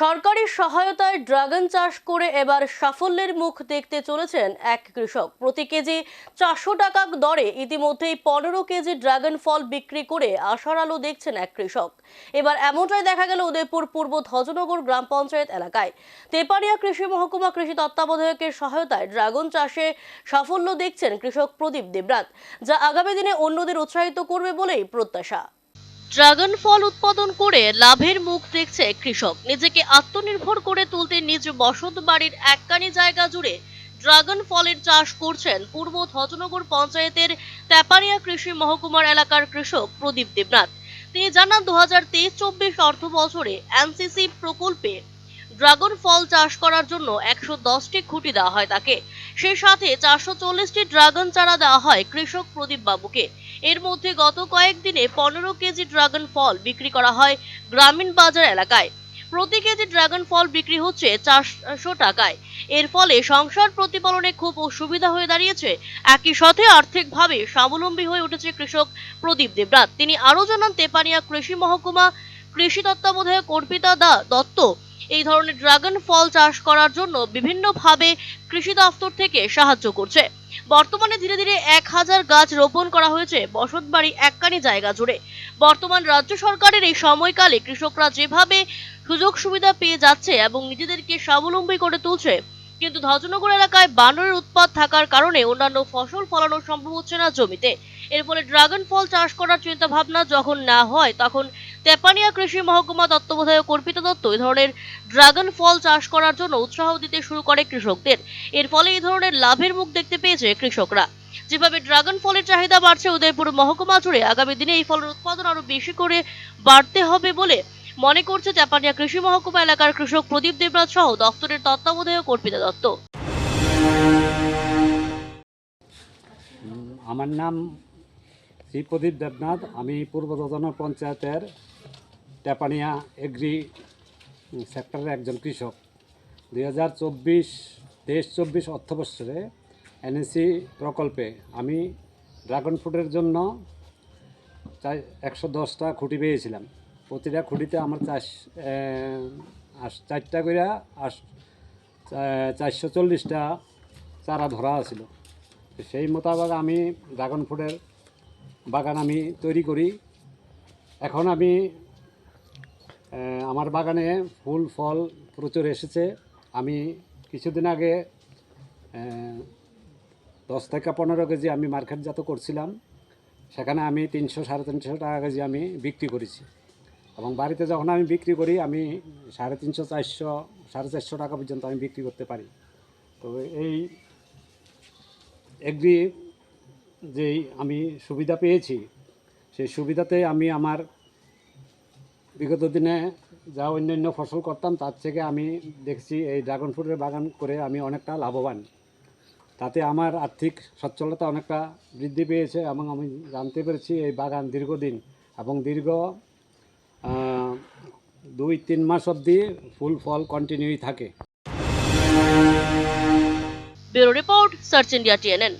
সরকারি সহায়তায় ড্রাগন চাষ করে এবার সাফল্যের মুখ দেখতে চলেছেন এক কৃষক। প্রতি কেজি চারশো টাকা দরে ইতিমধ্যেই পনেরো কেজি ড্রাগন ফল বিক্রি করে আশার আলো দেখছেন এক কৃষক। এবার এমনটাই দেখা গেল উদয়পুর পূর্ব ধ্বজনগর গ্রাম পঞ্চায়েত এলাকায়। তেপারিয়া কৃষি মহকুমা কৃষি তত্ত্বাবধায়কের সহায়তায় ড্রাগন চাষে সাফল্য দেখছেন কৃষক প্রদীপ দেবরাত যা আগামী দিনে অন্যদের উৎসাহিত করবে বলেই প্রত্যাশা। ড্রাগন ফল উৎপাদন করে লাভের মুখ দেখছে কৃষক। নিজেকে আত্মনির্ভর করে তুলতে নিজ বসত বাড়ির এককানি জায়গা জুড়ে ড্রাগন ফলের চাষ করছেন পূর্ব ধজনগর পঞ্চায়েতের তেপারিয়া কৃষি মহকুমার এলাকার কৃষক প্রদীপ দেবনাথ। তিনি জানান দু হাজার তেইশ চব্বিশ অর্থ বছরে এনসিসি প্রকল্পে ড্রাগন ফল চাষ করার জন্য একশো দশটি খুঁটি দেওয়া হয় তাকে। সেই সাথে চারশো চল্লিশটি ড্রাগন চারা দেওয়া হয় কৃষক প্রদীপ বাবুকে এর মধ্যে গত কয়েকদিনে পনেরো কেজি ড্রাগন ফল বিক্রি করা হয় গ্রামীণ বাজার এলাকায়। প্রতি কেজি ড্রাগন ফল বিক্রি হচ্ছে চারশো টাকায়। এর ফলে সংসার প্রতিপালনে খুব সুবিধা হয়ে দাঁড়িয়েছে। একই সাথে আর্থিকভাবে স্বাবলম্বী হয়ে উঠেছে কৃষক প্রদীপ দেবরাত তিনি আরও জানান, তেপানিয়া কৃষি মহকুমা কৃষি তত্ত্বাবধায়ক অর্পিতা দা দত্ত এই ধরনের ড্রাগন ফল চাষ করার জন্য বিভিন্নভাবে কৃষি দফতর থেকে সাহায্য করছে। বর্তমানে ধীরে ধীরে এক হাজার গাছ রোপণ করা হয়েছে বসতবাড়ি এককানি জায়গা জুড়ে। বর্তমান রাজ্য সরকারের এই সময়কালে কৃষকরা যেভাবে সুযোগ সুবিধা পেয়ে যাচ্ছে এবং নিজেদেরকে স্বাবলম্বী করে তুলছে কিন্তু ধ্বজনগর এলাকায় বানরের উৎপাত থাকার কারণে অন্যান্য ফসল ফলানো সম্ভব হচ্ছে না জমিতে। এর ফলে ড্রাগন ফল চাষ করার চিন্তা ভাবনা যখন না হয়, তখন তেপানিয়া কৃষি মহকুমা তত্ত্বাবধায়ক অর্পিতা দত্ত এই ধরনের ড্রাগন ফল চাষ করার জন্য উৎসাহ দিতে শুরু করে কৃষকদের। এর ফলে এই ধরনের লাভের মুখ দেখতে পেয়েছে কৃষকরা। যেভাবে ড্রাগন ফলের চাহিদা বাড়ছে, উদয়পুর মহকুমা জুড়ে আগামী দিনে এই ফলের উৎপাদন আরও বেশি করে বাড়তে হবে বলে মনে করছে চাপানিয়া কৃষি মহকুমা এলাকার কৃষক প্রদীপ দেবরাজ সহ দপ্তরের তত্ত্বাবধায়ক অর্পিতা দত্ত আমার নাম শ্রী প্রদীপ দেবনাথ। আমি পূর্ব দদনা পঞ্চায়েতের টেপানিয়া এগ্রি সেক্টরের একজন কৃষক। দুই হাজার চব্বিশ তেইশ চব্বিশ অর্থবৎসরে এনএসি প্রকল্পে আমি ড্রাগন ফ্রুটের জন্য চাই একশো দশটা খুঁটি পেয়েছিলাম। প্রতিটা খুঁটিতে আমার চাষ আস- চারটা করে আস চারশো চল্লিশটা চারা ধরা ছিল তো সেই মোতাবেক আমি ড্রাগন ফ্রুটের বাগান আমি তৈরি করি। এখন আমি আমার বাগানে ফুল, ফল প্রচুর এসেছে। আমি কিছুদিন আগে দশ থেকে পনেরো কেজি আমি মার্কেটজাত করছিলাম। সেখানে আমি তিনশো সাড়ে তিনশো টাকা কেজি আমি বিক্রি করেছি। এবং বাড়িতে যখন আমি বিক্রি করি, আমি সাড়ে তিনশো, চারশো, সাড়ে চারশো টাকা পর্যন্ত আমি বিক্রি করতে পারি। তবে এই এগ্রি যেই আমি সুবিধা পেয়েছি, সেই সুবিধাতে আমি আমার বিগত দিনে যা অন্যান্য ফসল করতাম, তার থেকে আমি দেখছি এই ড্রাগন ফ্রুটের বাগান করে আমি অনেকটা লাভবান। তাতে আমার আর্থিক সচ্ছলতা অনেকটা বৃদ্ধি পেয়েছে এবং আমি জানতে পেরেছি এই বাগান দীর্ঘদিন এবং দীর্ঘ দুই তিন মাস অবধি ফুল ফল কন্টিনিউই থাকে। Bureau report search India TNN.